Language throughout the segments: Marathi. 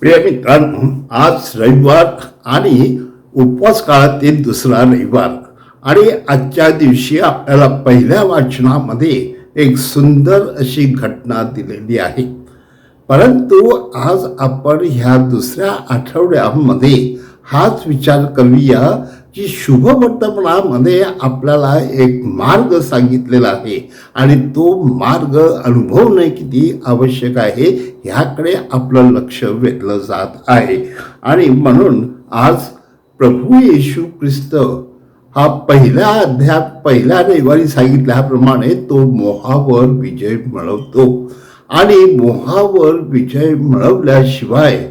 प्रिय मित्रांनो आज रविवार आणि उपवास काळातील दुसरा रविवार. आणि आजच्या दिवशी आपल्याला पहिल्या वाचनामध्ये एक सुंदर अशी घटना दिलेली आहे. परंतु आज आपण ह्या दुसऱ्या आठवड्यामध्ये हाच विचार करूया की शुभवर्तमानामध्ये आपल्याला एक मार्ग सांगितलेला आहे. आणि तो मार्ग अनुभवणे किती आवश्यक आहे ह्याकडे आपलं लक्ष वेधलं जात आहे. आणि म्हणून आज प्रभू येशू ख्रिस्त हा पहिल्या अध्याय पहिल्या रविवारी सांगितल्याप्रमाणे तो मोहावर विजय मिळवतो. आणि मोहावर विजय मिळवल्याशिवाय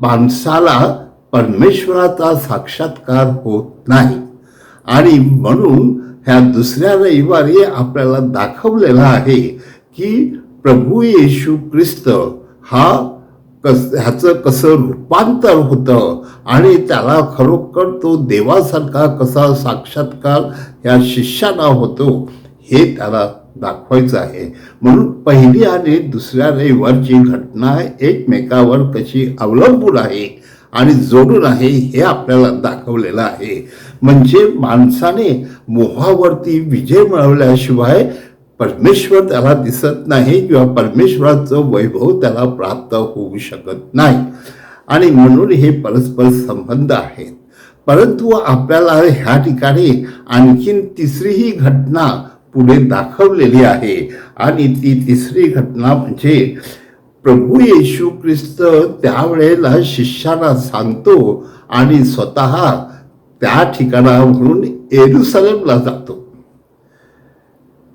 माणसाला परमेश्वराचा साक्षात्कार होत नाही. आणि म्हणून ह्या दुसऱ्या रविवारी आपल्याला दाखवलेला आहे की प्रभू येशू ख्रिस्त हा कस ह्याचं कसं रूपांतर होतं आणि त्याला खरोखर तो देवासारखा कसा साक्षात्कार या शिष्याला होतो हे त्याला दाखवायचं आहे. म्हणून पहिली आणि दुसऱ्या रविवारची घटना एकमेकावर कशी अवलंबून आहे आणि जोडून आहे हे आपल्याला दाखवलेलं आहे. म्हणजे माणसाने मोहावरती विजय मिळवल्याशिवाय परमेश्वर त्याला दिसत नाही किंवा परमेश्वराचं वैभव त्याला प्राप्त होऊ शकत नाही. आणि म्हणून हे परस्पर संबंध आहेत. परंतु आपल्याला ह्या ठिकाणी आणखीन तिसरीही घटना पुढे दाखवलेली आहे. आणि ती तिसरी घटना म्हणजे प्रभू येशू ख्रिस्त त्यावेळेला शिष्याला सांगतो आणि स्वतः त्या ठिकाणावरून एरुसलेमला जातो.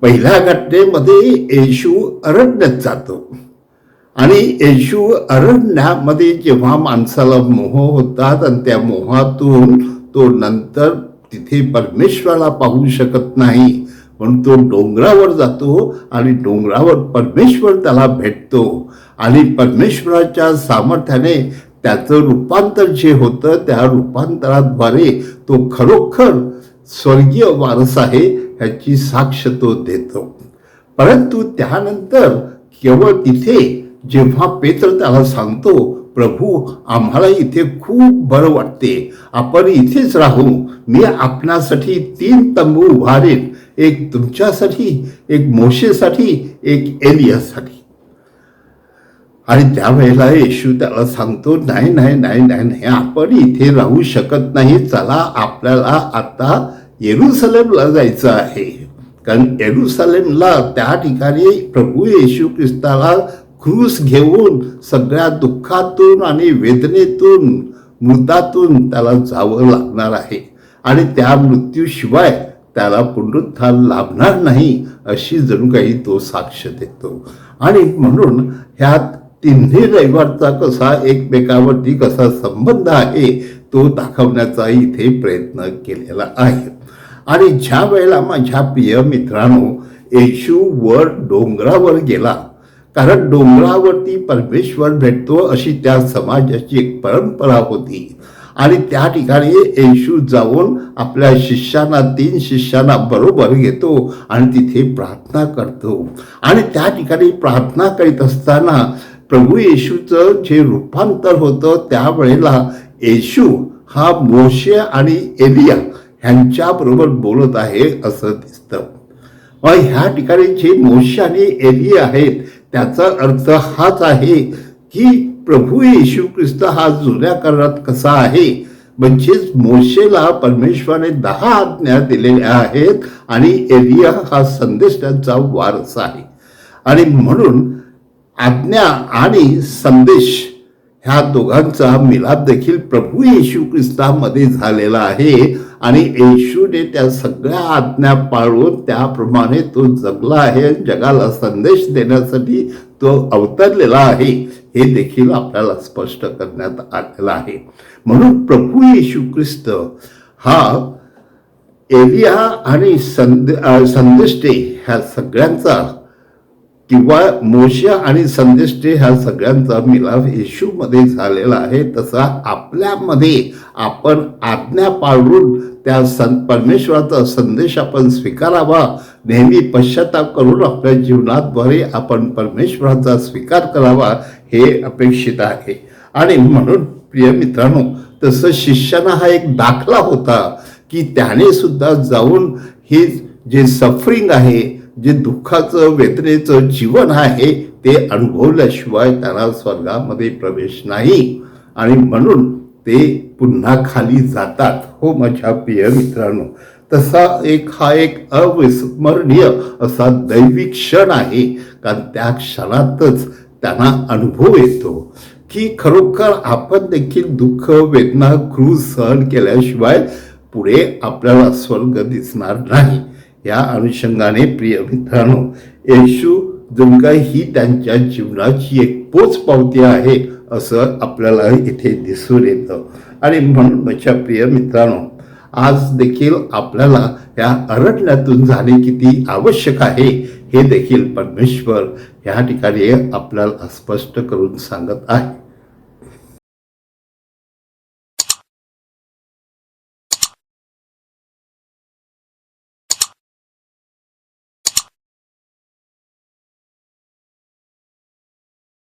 पहिल्या घटनेमध्ये येशू अरण्यात जातो. आणि येशू अरण्यामध्ये जेव्हा माणसाला मोह होतात आणि त्या मोहातून तो नंतर तिथे परमेश्वराला पाहू शकत नाही. पण तो डोंगरावर जातो आणि डोंगरावर परमेश्वर त्याला भेटतो. आणि परमेश्वराच्या सामर्थ्याने त्याचं रूपांतर जे होतं त्या रूपांतराद्वारे तो खरोखर स्वर्गीय वारस आहे ह्याची साक्ष तो देतो. परंतु त्यानंतर केवळ तिथे जेव्हा पेत्र त्याला सांगतो प्रभू आम्हाला इथे खूप बरं वाटते. आपण इथेच राहू. मी आपणासाठी तीन तंबू उभारेन. एक तुमच्यासाठी एक मोशेसाठी एक एलियासाठी. आणि त्यावेळेला येशू त्याला सांगतो नाही नाही नाही नाही नाही आपण इथे राहू शकत नाही. चला आपल्याला आता येरुसलेमला जायचं आहे. कारण येरुसलेमला त्या ठिकाणी प्रभू येशू ख्रिस्ताला क्रूस घेऊन सगळ्या दुःखातून आणि वेदनेतून मृतातून त्याला जावं लागणार आहे. आणि त्या मृत्यूशिवाय त्याला पुनरुत्थान लाभणार नाही अशी जणू काही तो साक्ष देतो. आणि म्हणून ह्यात तिन्ही रविवारचा कसा एकमेकावरती कसा संबंध आहे तो दाखवण्याचा इथे प्रयत्न केलेला आहे. आणि ज्या वेळेला माझ्या प्रिय मित्रांनो येशू वर डोंगरावर गेला कारण डोंगरावरती परमेश्वर भेटतो अशी त्या समाजाची एक परंपरा होती. आणि त्या ठिकाणी येशू जाऊन आपल्या शिष्यांना तीन शिष्यांना बरोबर घेतो आणि तिथे प्रार्थना करतो. आणि त्या ठिकाणी प्रार्थना करीत असताना प्रभू येशूचं जे रूपांतर होतं त्यावेळेला येशू हा मोशे आणि एलिया ह्यांच्याबरोबर बोलत आहे असं दिसतं. मग ह्या ठिकाणी जे मोशे आणि एलिया आहेत त्याचा अर्थ हाच आहे की प्रभू येशू ख्रिस्त हा जुन्या करारात कसा आहे? म्हणजेच मोशेला परमेश्वराने दहा आज्ञा दिलेल्या आहेत आणि एलिया हा संदेश त्यांचा वारसा आहे. आणि म्हणून आज्ञा आणि संदेश ह्या दोघांचा मिलाप देखील प्रभू येशू ख्रिस्तामध्ये झालेला आहे आणि येशूने त्या सगळ्या आज्ञा पाळून त्याप्रमाणे तो जगला आहे जगाला संदेश देण्यासाठी तो अवतरलेला आहे हे देखील आपल्याला स्पष्ट करण्यात आलेलं आहे. म्हणून प्रभू येशू ख्रिस्त हा एलिया आणि संद संदेष्टे ह्या सगळ्यांचा किंवा मोशा आणि संदेष्टे ह्या सगळ्यांचा मिलाफ येशूमध्ये झालेला आहे तसा आपल्यामध्ये आपण आज्ञा पाळून त्या सं परमेश्वराचा संदेश आपण स्वीकारावा. नेहमी पश्चाताप करून आपल्या जीवनाद्वारे आपण परमेश्वराचा स्वीकार करावा हे अपेक्षित आहे. आणि म्हणून प्रिय मित्रांनो तसं शिष्याना हा एक दाखला होता की त्याने सुद्धा जाऊन हे जे सफरिंग आहे जे दुःखाचं वेदनेचं जीवन आहे ते अनुभवल्याशिवाय त्यांना स्वर्गामध्ये प्रवेश नाही. आणि म्हणून ते पुन्हा खाली जातात. हो माझ्या प्रिय मित्रांनो तसा एक हा एक अविस्मरणीय असा दैविक क्षण आहे. कारण त्या क्षणातच त्यांना अनुभव येतो की खरोखर आपण देखील दुःख वेदना क्रूज सहन केल्याशिवाय पुढे आपल्याला स्वर्ग दिसणार नाही. या अनुषंगाने प्रिय मित्रांनो येशू जणू काय ही त्यांच्या जीवनाची एक पोच पावती आहे असं आपल्याला इथे दिसून येतं. आणि म्हणून माझ्या प्रिय मित्रांनो आज देखील आपल्याला या अरण्यातून जाणे किती आवश्यक आहे हे देखील परमेश्वर या ठिकाणी आपल्याला स्पष्ट करून सांगत आहे.